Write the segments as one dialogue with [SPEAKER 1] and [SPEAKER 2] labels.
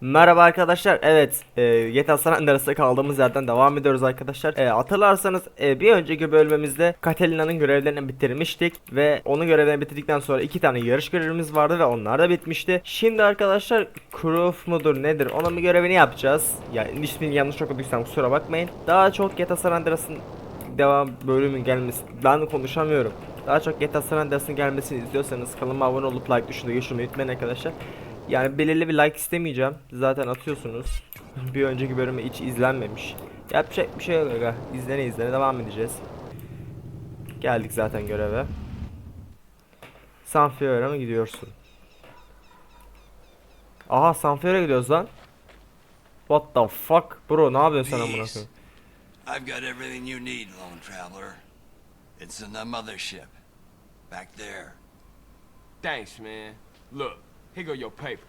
[SPEAKER 1] Merhaba arkadaşlar. Evet, e, GTA San Andreas'ta kaldığımız yerden devam ediyoruz arkadaşlar. E, hatırlarsanız e, bir önceki bölümümüzde Catalina'nın görevlerini bitirmiştik ve onun görevlerini bitirdikten sonra iki tane yarış görevimiz vardı ve onlar da bitmişti. Şimdi arkadaşlar Kruf mudur nedir onun bir görevini yapacağız. Yani ismini yanlış okuduysam kusura bakmayın. Daha çok GTA San Andreas'ın devam bölümün gelmesi ben konuşamıyorum. Daha çok GTA San Andreas'ın gelmesini istiyorsanız kanalıma abone olup like tuşuna geçirmeyi unutmayın arkadaşlar. Yani belirli bir like istemeyeceğim. Zaten atıyorsunuz. bir önceki bölümü hiç izlenmemiş. Yapacak bir şey yok aga. İzlene izlene devam edeceğiz. Geldik zaten göreve. Sanfior'a mı gidiyorsun? Aha Sanfior'a gidiyoruz lan. What the fuck? Bro ne yapıyorsun sen amına koyayım?
[SPEAKER 2] I've got everything you need, lone traveler. It's in the mothership. Back there.
[SPEAKER 3] Thanks, man. Look, here go your paper.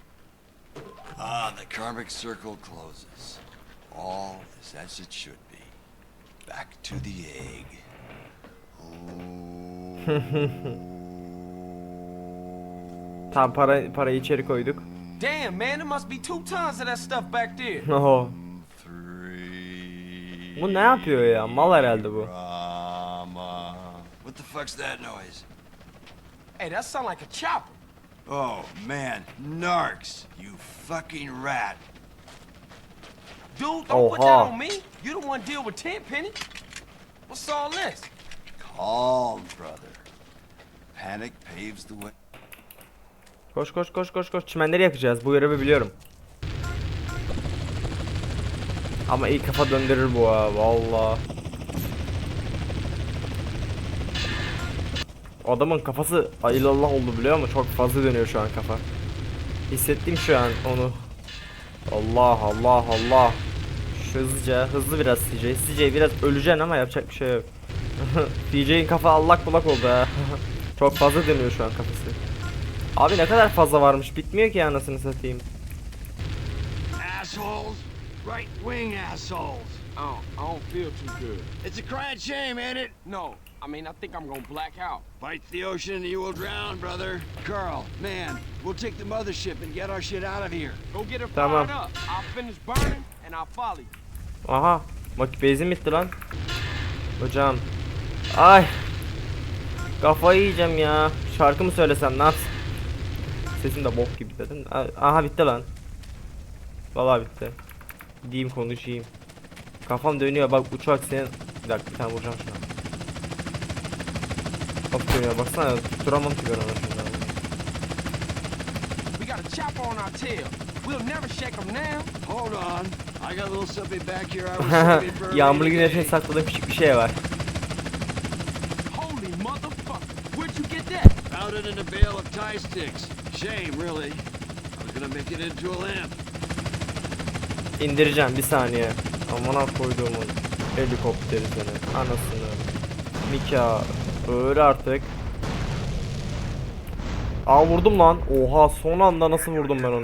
[SPEAKER 2] Ah, the karmic circle closes. All is as it should be. Back to the egg. Ooh.
[SPEAKER 1] Tamam para parayı içeri koyduk.
[SPEAKER 3] Damn, man, there must be two tons of that stuff back there.
[SPEAKER 1] Oho.
[SPEAKER 2] Three.
[SPEAKER 1] Bu ne yapıyor ya? Mal herhalde bu.
[SPEAKER 2] What the fuck's that noise?
[SPEAKER 3] Hey, that sound like a chopper.
[SPEAKER 2] Oh man, Narks, you fucking rat.
[SPEAKER 3] Dude, don't put that
[SPEAKER 1] Oha.
[SPEAKER 3] on me. You the one deal with Tenpenny. What's all this?
[SPEAKER 2] Calm, brother. Panic paves the way.
[SPEAKER 1] Koş koş koş koş koş. Çimenleri yakacağız. Bu görevi biliyorum. Ama iyi kafa döndürür bu ha. Valla. Adamın kafası ayılallah oldu biliyor musun? Çok fazla dönüyor şu an kafa. Hissettim şu an onu. Allah Allah Allah. Şu hızlıca hızlı biraz CJ. CJ biraz öleceksin ama yapacak bir şey yok. CJ'in kafa allak bullak oldu ha. Çok fazla dönüyor şu an kafası. Abi ne kadar fazla varmış bitmiyor ki anasını satayım.
[SPEAKER 2] Assholes! Right wing assholes!
[SPEAKER 3] Don't, I don't feel too good.
[SPEAKER 2] It's a crying shame, ain't it?
[SPEAKER 3] No, I mean, I think I'm gonna black out.
[SPEAKER 2] Fight the ocean and you will drown, brother. Carl, man, we'll take the mothership and get our shit out of here.
[SPEAKER 3] Go get her
[SPEAKER 1] Tamam.
[SPEAKER 3] fired up. I'll finish burning and I'll follow you.
[SPEAKER 1] Aha. Bak benzin bitti lan. Hocam. Ay. Kafayı yiyeceğim ya. Şarkı mı söylesem ne yapsam? Sesim de bok gibi dedim. Aha bitti lan. Vallahi bitti. Gideyim konuşayım. Kafam dönüyor bak uçak senin. Bir dakika bir tane vuracağım şuna. Kafam dönüyor baksana tutturamam ki ben ona şunu.
[SPEAKER 3] We got a chopper on our tail. We'll never shake them now.
[SPEAKER 2] Hold on. I got a little something back here I was saving for a
[SPEAKER 1] Yağmurlu
[SPEAKER 2] rainy
[SPEAKER 1] güneşe
[SPEAKER 2] day.
[SPEAKER 1] sakladığım küçük bir şey var.
[SPEAKER 3] Holy motherfucker. Where'd you get that?
[SPEAKER 2] Found it in a bale of tie sticks. Shame, really. I was gonna make it into a lamp.
[SPEAKER 1] İndireceğim bir saniye. Amına koyduğumun helikopteri seni. Anasını. Mika. Öyle artık. Aa vurdum lan. Oha son anda nasıl vurdum ben onu.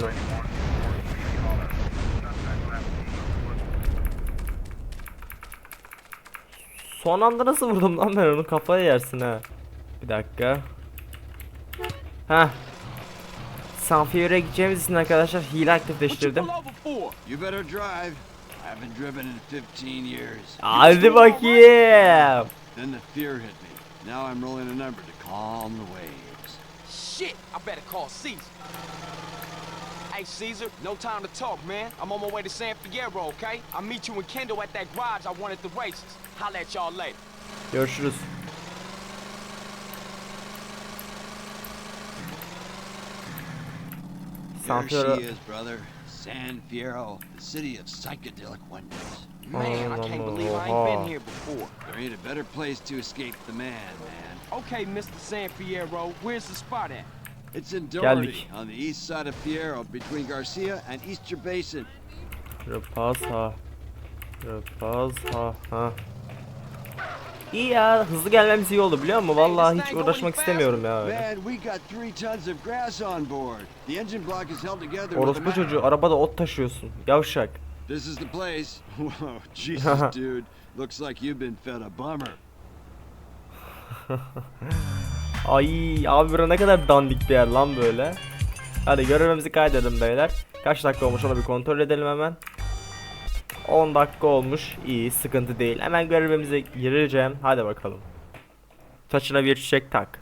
[SPEAKER 1] Son anda nasıl vurdum lan ben onu kafaya yersin ha. Bir dakika. Heh. Sanfier'e gideceğimiz için arkadaşlar hile aktifleştirdim.
[SPEAKER 3] pull over for?
[SPEAKER 2] You better drive. I haven't driven in 15 years.
[SPEAKER 1] Hadi bakayım.
[SPEAKER 2] Then the fear hit me. Now I'm rolling a number to calm the waves.
[SPEAKER 3] Shit, I better call Caesar. Hey, Caesar, no time to talk, man. I'm on my way to San Fierro, okay? I'll meet you and Kendall at that garage I won at the races. Holla at y'all later.
[SPEAKER 1] Görüşürüz.
[SPEAKER 2] Here
[SPEAKER 1] Sanfiora
[SPEAKER 2] she is, brother. San Fierro, the city of psychedelic wonders.
[SPEAKER 3] Man, I can't believe I ain't
[SPEAKER 1] Oh.
[SPEAKER 3] been here before.
[SPEAKER 2] There ain't a better place to escape the man, man.
[SPEAKER 3] Okay, Mr. San Fierro, where's the spot at?
[SPEAKER 2] It's in. Doherty, on the east side of Fierro, between Garcia and Easter Basin.
[SPEAKER 1] Rapaz ha. Rapaz ha. İyi ya hızlı gelmemiz iyi oldu biliyor musun? Vallahi hiç uğraşmak istemiyorum ya öyle.
[SPEAKER 2] Man, we got three tons of grass on board. The engine block is held together with a
[SPEAKER 1] Orospu çocuğu arabada ot taşıyorsun. Yavşak.
[SPEAKER 2] This is the place. Whoa, Jesus, dude. Looks like you've been fed a bummer.
[SPEAKER 1] Ay abi bura ne kadar dandik bir yer lan böyle. Hadi görevimizi kaydedelim beyler. Kaç dakika olmuş onu bir kontrol edelim hemen. 10 dakika olmuş. İyi sıkıntı değil. Hemen görevimize gireceğim. Hadi bakalım. Saçına bir çiçek tak.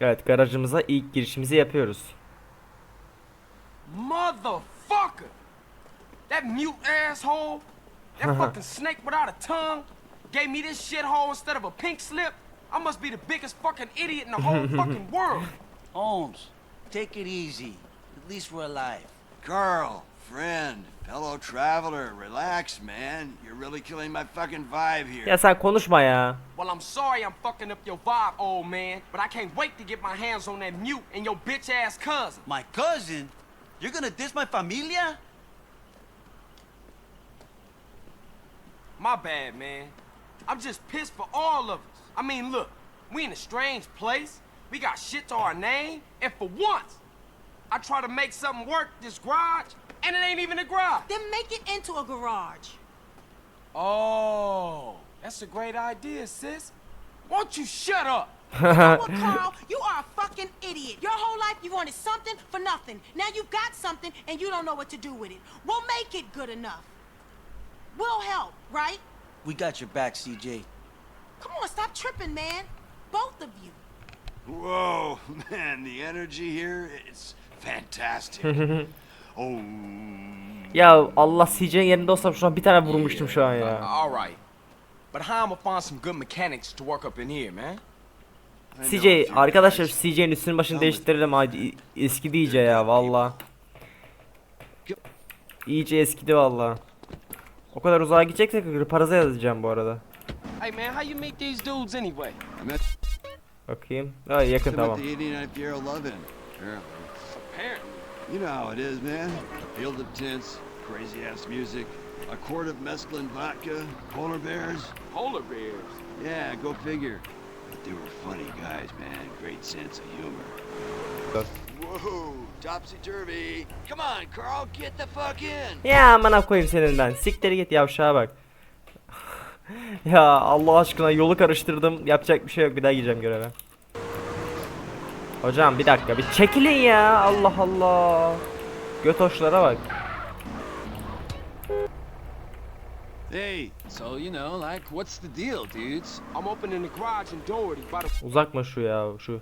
[SPEAKER 1] Evet garajımıza ilk girişimizi yapıyoruz.
[SPEAKER 3] Motherfucker! That mute asshole, that uh-huh. fucking snake without a tongue, gave me this shithole instead of a pink slip. I must be the biggest fucking idiot in the whole fucking world.
[SPEAKER 4] Holmes, take it easy. At least we're alive.
[SPEAKER 2] Carl, friend, fellow traveler, relax, man. You're really killing my fucking vibe here.
[SPEAKER 1] Ya sen konuşma ya.
[SPEAKER 3] Well, I'm sorry I'm fucking up your vibe, old man, but I can't wait to get my hands on that mute and your bitch ass cousin.
[SPEAKER 4] My cousin? You're gonna diss my familia?
[SPEAKER 3] My bad, man. I'm just pissed for all of us. I mean, look, we in a strange place. We got shit to our name, and for once, I try to make something work this garage, and it ain't even a garage.
[SPEAKER 5] Then make it into a garage.
[SPEAKER 3] Oh, that's a great idea, sis. Won't you shut up?
[SPEAKER 5] Well, Carl, you are a fucking idiot. Your whole life you wanted something for nothing. Now you got something and you don't know what to do with it. We'll make it good enough. We'll help, right?
[SPEAKER 4] We got your back, CJ.
[SPEAKER 5] Come on, stop tripping, man. Both of you.
[SPEAKER 2] Whoa, man, the energy here is fantastic. oh,
[SPEAKER 1] Ya Allah CJ'nin yerinde olsam şu an bir tane vurmuştum şu an ya.
[SPEAKER 3] All right. But how am I find some good mechanics to work up in here, man?
[SPEAKER 2] I know a
[SPEAKER 1] CJ arkadaşlar şu CJ'nin üstünü başını değiştirelim hadi eskidi iyice ya valla. İyice eskidi valla. O kadar uzağa gideceksek paraza yazacağım bu arada.
[SPEAKER 3] Hey, man, how you meet these dudes anyway?
[SPEAKER 1] Bakayım. Ha yakın tamam.
[SPEAKER 2] the 89th year of Lovin', apparently.
[SPEAKER 3] Apparently.
[SPEAKER 2] You know how it is, man. Field of tents, crazy ass music, a quart of mescaline vodka, polar bears.
[SPEAKER 3] Polar bears.
[SPEAKER 2] Yeah, go figure. They were funny guys, man. Great sense of humor. Whoa, topsy turvy. Come on, Carl, get the fuck in.
[SPEAKER 1] Ya amına koyayım senin ben. Siktir git yavşağa bak. ya Allah aşkına yolu karıştırdım. Yapacak bir şey yok. Bir daha gireceğim göreve. Hocam bir dakika bir çekilin ya. Allah Allah. Götoşlara bak.
[SPEAKER 2] Hey,
[SPEAKER 6] So, you know, like, what's the deal, dudes?
[SPEAKER 3] I'm opening the garage in Doherty by the
[SPEAKER 1] Uzak mı şu ya şu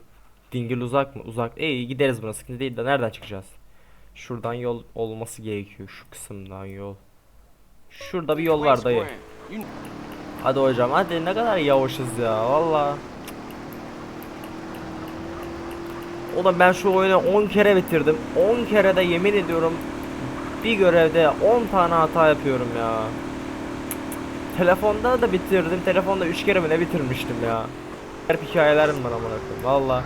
[SPEAKER 1] dingil uzak mı? Uzak. İyi gideriz buna sıkıntı değil de nereden çıkacağız? Şuradan yol olması gerekiyor şu kısımdan yol. Şurada bir yol var dayı. Hadi hocam hadi ne kadar yavaşız ya valla. Oğlum ben şu oyunu 10 kere bitirdim. 10 kere de yemin ediyorum bir görevde 10 tane hata yapıyorum ya. Telefonda da bitirdim. Telefonda 3 kere mi ne bitirmiştim ya. Hep hikayelerim var amına koyayım valla.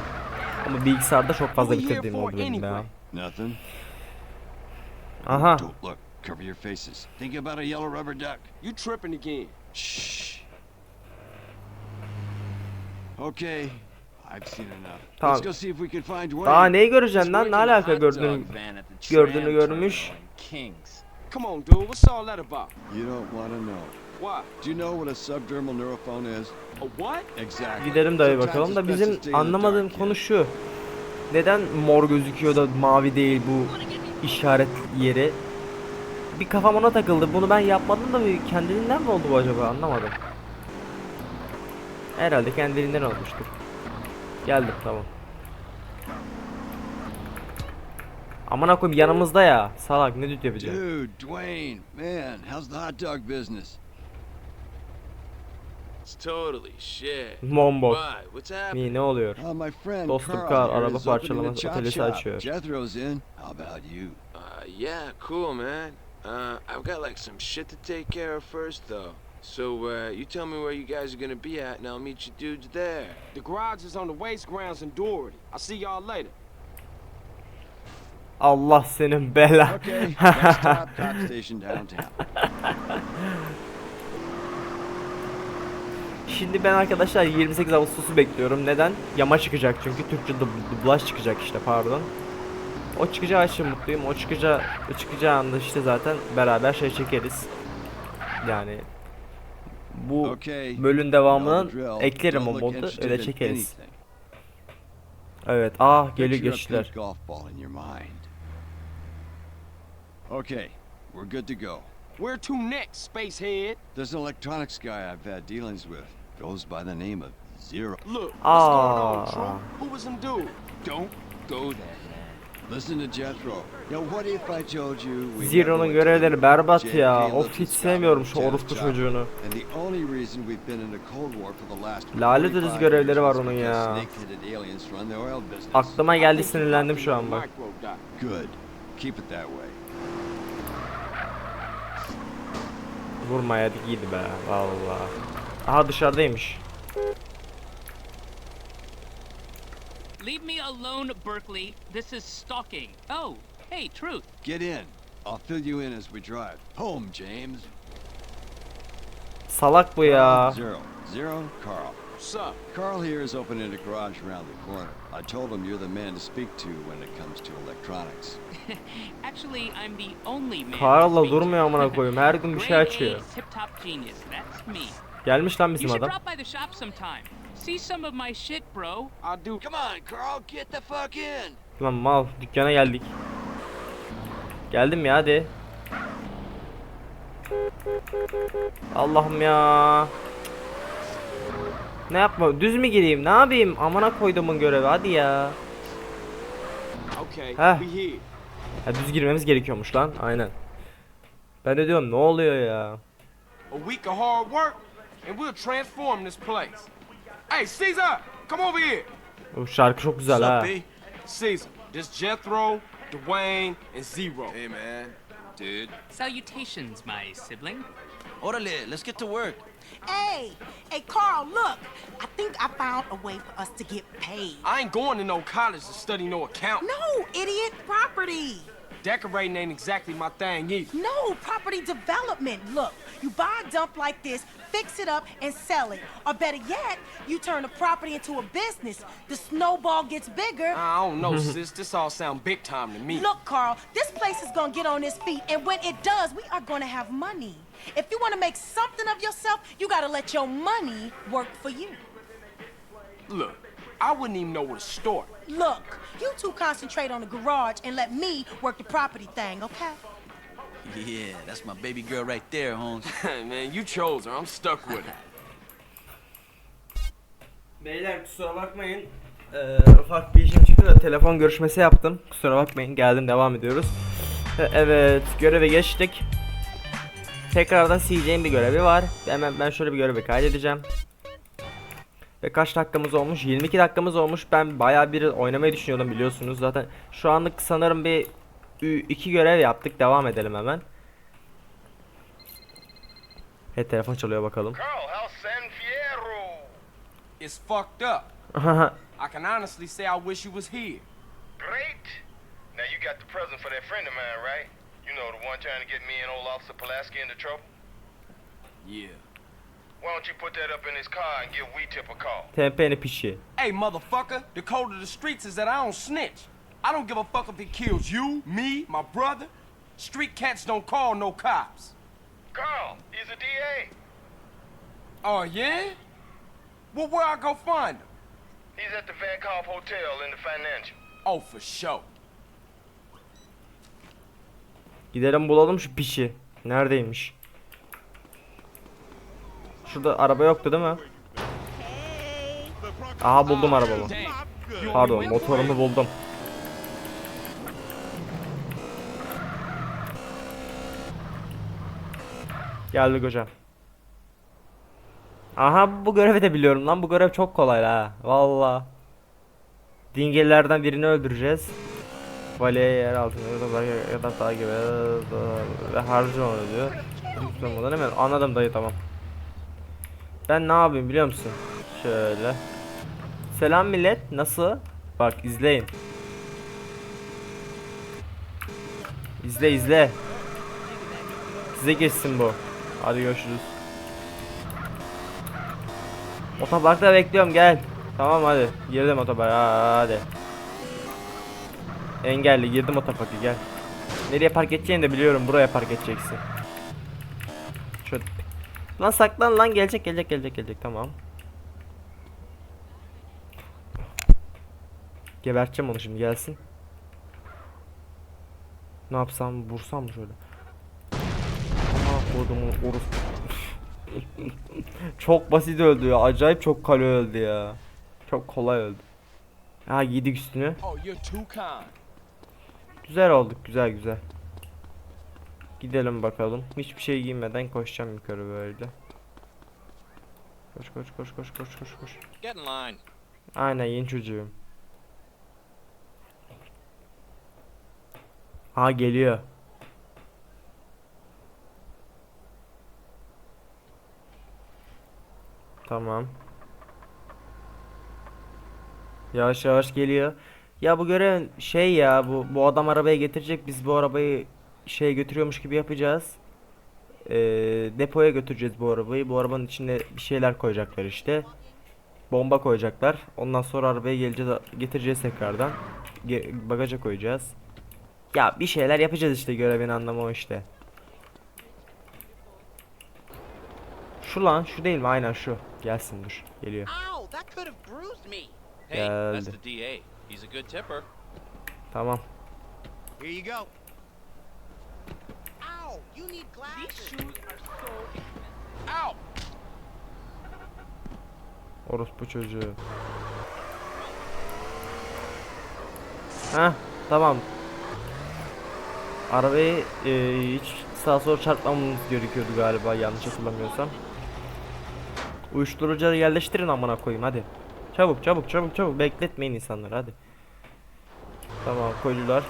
[SPEAKER 1] Ama bilgisayarda çok fazla bitirdiğim oldu benim ya. Aha.
[SPEAKER 2] Don't look. Cover your faces. Think about a yellow rubber duck.
[SPEAKER 3] you tripping again.
[SPEAKER 2] Shh. Okay, I've seen enough.
[SPEAKER 1] Tamam.
[SPEAKER 2] Let's go see if we can find Dwayne.
[SPEAKER 1] Daha neyi göreceksin lan? Ne alaka gördüğünü
[SPEAKER 6] tram
[SPEAKER 1] görmüş.
[SPEAKER 3] Come on, dude. What's all that about?
[SPEAKER 2] You don't want to know.
[SPEAKER 3] What?
[SPEAKER 2] Do you know what a subdermal neurophone is?
[SPEAKER 3] A what?
[SPEAKER 2] Exactly.
[SPEAKER 1] Gidelim dayı bakalım da bizim anlamadığım konu şu. Neden mor gözüküyor da mavi değil bu işaret yeri? Bir kafam ona takıldı. Bunu ben yapmadım da kendiliğinden mi oldu bu acaba? Anlamadım. Herhalde kendiliğinden olmuştur. Geldim tamam. Aman koyayım yanımızda ya. Salak ne düt yapacak?
[SPEAKER 2] Dude, Dwayne, man, how's the hot dog business?
[SPEAKER 6] It's totally shit.
[SPEAKER 1] Mombok.
[SPEAKER 6] Why? What's happening?
[SPEAKER 1] Ne oluyor?
[SPEAKER 2] Uh, my friend
[SPEAKER 1] Dostum
[SPEAKER 2] Carl,
[SPEAKER 1] Carl, araba
[SPEAKER 2] is a
[SPEAKER 1] parçalama
[SPEAKER 2] chop
[SPEAKER 1] atölyesi açıyor.
[SPEAKER 2] Jethro's in. How about you?
[SPEAKER 6] Uh, yeah, cool, man. Uh, I've got like some shit to take care of first, though. So, uh, you tell me where you guys are gonna be at, and I'll meet you dudes there.
[SPEAKER 3] The garage is on the waste grounds in Doherty. I'll see y'all later.
[SPEAKER 1] Allah senin bela.
[SPEAKER 2] Okay, next stop, Cop Station downtown.
[SPEAKER 1] Şimdi ben arkadaşlar 28 Ağustos'u bekliyorum. Neden? Yama çıkacak çünkü Türkçe dub- dublaj çıkacak işte pardon. O çıkacağı için mutluyum. O çıkacağı, o çıkacağı anda işte zaten beraber şey çekeriz. Yani bu
[SPEAKER 2] Know
[SPEAKER 1] devamını eklerim o modu öyle çekeriz. Evet. Ah geliyor geçtiler.
[SPEAKER 2] Okay, we're good to go.
[SPEAKER 3] Where to next, spacehead?
[SPEAKER 2] There's an electronics guy I've had dealings with. Goes by the name of Zero.
[SPEAKER 3] Look, what's going on,
[SPEAKER 1] Ah.
[SPEAKER 3] Trump? Who was dude?
[SPEAKER 2] Don't go there, man. Listen to Jethro. Now, what if I told you we
[SPEAKER 1] Zero'nun görevleri
[SPEAKER 2] the
[SPEAKER 1] berbat ya. Of
[SPEAKER 2] in
[SPEAKER 1] hiç sevmiyorum şu orospu çocuğunu.
[SPEAKER 2] And the only reason we've been in the Cold War for the last
[SPEAKER 1] Lanet
[SPEAKER 2] 45
[SPEAKER 1] edici görevleri var
[SPEAKER 2] years
[SPEAKER 1] onun
[SPEAKER 2] is
[SPEAKER 1] ya. Aklıma geldi sinirlendim şu an bak.
[SPEAKER 2] Good. Keep it that way.
[SPEAKER 1] Vurmaya iyiydi be valla. Aha dışarıdaymış.
[SPEAKER 7] Leave me alone, Berkeley. This is stalking. Oh, hey, Truth.
[SPEAKER 2] Get in. I'll fill you in as we drive. Home, James.
[SPEAKER 1] Salak bu ya.
[SPEAKER 2] Zero. Zero, Carl.
[SPEAKER 3] What's up?
[SPEAKER 2] Carl here is opening a garage around the corner. I told him you're the man to speak to when it comes to electronics.
[SPEAKER 7] Actually, I'm the only man. to.
[SPEAKER 1] durmuyor amına koyayım. Her gün bir şey açıyor.
[SPEAKER 7] Tip-top genius. That's me.
[SPEAKER 1] Gelmiş lan
[SPEAKER 7] You
[SPEAKER 1] bizim
[SPEAKER 7] should
[SPEAKER 1] adam.
[SPEAKER 7] drop by the shop sometime. See some of my shit, bro.
[SPEAKER 3] I do.
[SPEAKER 2] Come on, Carl, get the fuck in.
[SPEAKER 1] Lan mal dükkana geldik. Geldim ya hadi. Allah'ım ya. Ne yapma? Düz mü gireyim? Ne yapayım? Amına koyduğumun görevi. Hadi ya.
[SPEAKER 3] Okay,
[SPEAKER 1] Heh.
[SPEAKER 3] we here.
[SPEAKER 1] Ha, düz girmemiz gerekiyormuş lan. Aynen. Ben de diyorum ne oluyor ya?
[SPEAKER 3] A week of hard work, and we'll transform this place. Hey, Caesar, come over here.
[SPEAKER 1] Oh, Bu şarkı çok güzel
[SPEAKER 4] What's
[SPEAKER 1] ha.
[SPEAKER 3] Caesar, this Jethro, Dwayne, and Zero.
[SPEAKER 6] Hey, man. Dude.
[SPEAKER 7] Salutations, my sibling.
[SPEAKER 4] Orale, let's get to work.
[SPEAKER 5] Hey, hey, Carl, look. I think I found a way for us to get paid.
[SPEAKER 3] I ain't going to no college to study no account.
[SPEAKER 5] No, idiot, property.
[SPEAKER 3] Decorating ain't exactly my thing either.
[SPEAKER 5] No, property development. Look, you buy a dump like this, fix it up, and sell it. Or better yet, you turn the property into a business. The snowball gets bigger.
[SPEAKER 3] I don't know, mm-hmm. sis. This all sound big time to me.
[SPEAKER 5] Look, Carl, this place is gonna get on its feet, and when it does, we are gonna have money. If you wanna make something of yourself, you gotta let your money work for you.
[SPEAKER 3] Look, I wouldn't even know where to start.
[SPEAKER 5] Look, you two concentrate on the garage and let me work the property thing, okay?
[SPEAKER 4] Yeah, that's my baby girl right there, Holmes.
[SPEAKER 3] Man, you chose her. I'm stuck with her.
[SPEAKER 1] Beyler kusura bakmayın. Ee, ufak bir işim çıktı da telefon görüşmesi yaptım. Kusura bakmayın. Geldim devam ediyoruz. Ee, evet göreve geçtik. Tekrardan CJ'in bir görevi var. Hemen ben şöyle bir görevi kaydedeceğim. Ve kaç dakikamız olmuş? 22 dakikamız olmuş. Ben bayağı bir oynamayı düşünüyordum biliyorsunuz. Zaten şu anlık sanırım bir iki görev yaptık. Devam edelim hemen. Evet telefon çalıyor bakalım.
[SPEAKER 3] It's fucked up. I can honestly say I wish you was here.
[SPEAKER 8] Great. Now you got the present for that friend of mine, right? You know, the one trying to get me and old Officer Pulaski into trouble?
[SPEAKER 3] Yeah.
[SPEAKER 8] Why don't you put that up in his car and give Wee Tip a call?
[SPEAKER 1] TMP'ni pişi.
[SPEAKER 3] Hey, motherfucker, the code of the streets is that I don't snitch. I don't give a fuck if he kills you, me, my brother. Street cats don't call no cops.
[SPEAKER 8] Carl, he's a DA.
[SPEAKER 3] Oh, yeah? Well, where I go find him?
[SPEAKER 8] He's at the Van Calf Hotel in the financial.
[SPEAKER 3] Oh, for sure.
[SPEAKER 1] Gidelim bulalım şu pişi. Neredeymiş? Şurada araba yoktu değil mi? Aha buldum arabamı. Pardon motorumu buldum. Geldik hocam. Aha bu görevi de biliyorum lan. Bu görev çok kolay ha. Valla. Dingillerden birini öldüreceğiz. Valeye yer altında ya da takip ve harcı onu diyor. Hemen anladım dayı tamam. Ben ne yapayım biliyor musun? Şöyle. Selam millet. Nasıl? Bak izleyin. İzle izle. Size geçsin bu. Hadi görüşürüz. Otoparkta bekliyorum gel. Tamam hadi. Girdim otoparka hadi. Engelli girdim otoparka gel. Nereye park edeceğini de biliyorum. Buraya park edeceksin. Lan saklan lan gelecek gelecek gelecek gelecek tamam. Geberteceğim onu şimdi gelsin. Ne yapsam vursam mı şöyle? Ama kodumun orospu. çok basit öldü ya. Acayip çok kale öldü ya. Çok kolay öldü. Ha giydik üstünü.
[SPEAKER 3] Oh.
[SPEAKER 1] Güzel olduk güzel güzel. Gidelim bakalım. Hiçbir şey giymeden koşacağım yukarı böyle. Koş koş koş koş koş koş koş.
[SPEAKER 9] Get in line.
[SPEAKER 1] Aynen yeni çocuğum. Ha geliyor. Tamam. Yavaş yavaş geliyor. Ya bu görev şey ya bu bu adam arabayı getirecek. Biz bu arabayı şey götürüyormuş gibi yapacağız. Ee, depoya götüreceğiz bu arabayı. Bu arabanın içine bir şeyler koyacaklar işte. Bomba koyacaklar. Ondan sonra arabaya geleceğiz, getireceğiz tekrardan. Ge- bagaja koyacağız. Ya bir şeyler yapacağız işte görevin anlamı o işte. Şu lan şu değil mi? Aynen şu. Gelsin dur. Geliyor.
[SPEAKER 9] Ow, that
[SPEAKER 5] Ow, you need
[SPEAKER 7] These
[SPEAKER 5] glasses.
[SPEAKER 7] shoes are so expensive.
[SPEAKER 3] Ow!
[SPEAKER 1] Orospu çocuğu. Heh tamam. Arabayı e, hiç sağa sola çarpmamamız gerekiyordu galiba yanlış hatırlamıyorsam. Uyuşturucuları yerleştirin amına koyayım hadi. Çabuk çabuk çabuk çabuk bekletmeyin insanları hadi. Tamam koydular.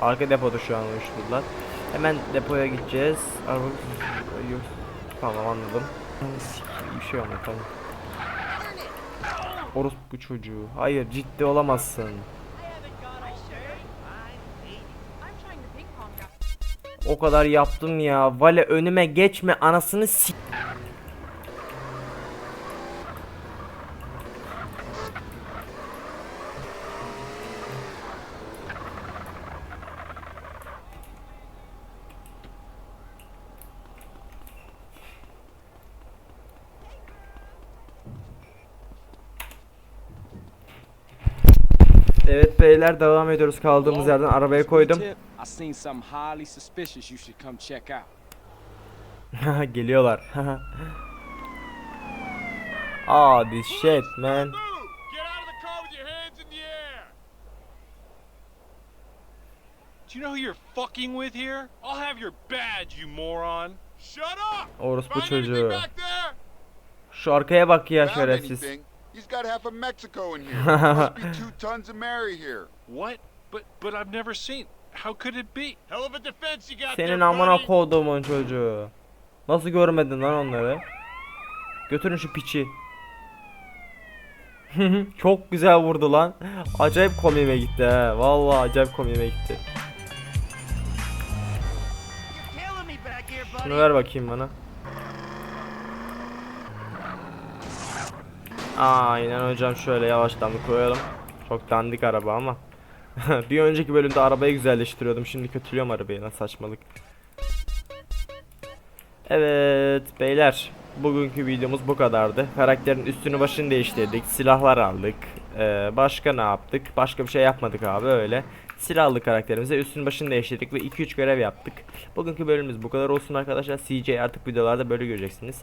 [SPEAKER 1] Arka depoda şu an uyuşturdular. Hemen depoya gideceğiz. Araba. Tamam anladım. Bir şey olmadı tamam. Orospu çocuğu. Hayır ciddi olamazsın. O kadar yaptım ya. Vale önüme geçme anasını s- Evet beyler devam ediyoruz kaldığımız yerden arabaya koydum. Geliyorlar. Ah this shit man.
[SPEAKER 10] Do you know who you're fucking with here? I'll have your badge, you moron.
[SPEAKER 8] Shut up!
[SPEAKER 1] Orospu çocuğu. Şu arkaya bak ya şerefsiz.
[SPEAKER 8] He's got half of Mexico in here. Must be two tons of Mary here.
[SPEAKER 10] What? But but I've never seen. How could it be?
[SPEAKER 8] Hell of a defense you got
[SPEAKER 1] Senin
[SPEAKER 8] there,
[SPEAKER 1] amına
[SPEAKER 8] buddy.
[SPEAKER 1] koduğumun çocuğu. Nasıl görmedin lan onları? Götürün şu piçi. Çok güzel vurdu lan. Acayip komiğime gitti he. Vallahi acayip komiğime gitti. Şunu ver bakayım bana. Aynen hocam şöyle yavaştan bir koyalım. Çok dandik araba ama. bir önceki bölümde arabayı güzelleştiriyordum. Şimdi kötülüyorum arabayı. Nasıl saçmalık. Evet beyler. Bugünkü videomuz bu kadardı. Karakterin üstünü başını değiştirdik. Silahlar aldık. Ee, başka ne yaptık? Başka bir şey yapmadık abi öyle. Silah aldık karakterimize. Üstünü başını değiştirdik ve 2-3 görev yaptık. Bugünkü bölümümüz bu kadar olsun arkadaşlar. CJ artık videolarda böyle göreceksiniz.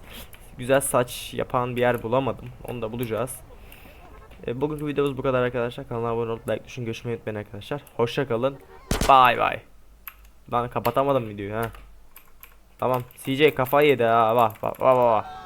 [SPEAKER 1] Güzel saç yapan bir yer bulamadım. Onu da bulacağız. Ee, bugünkü videomuz bu kadar arkadaşlar. Kanala abone olup like düşün görüşmeyi unutmayın arkadaşlar. Hoşça kalın. Bye bye. Lan kapatamadım videoyu ha. Tamam. CJ kafayı yedi ha. Bak bak bak bak.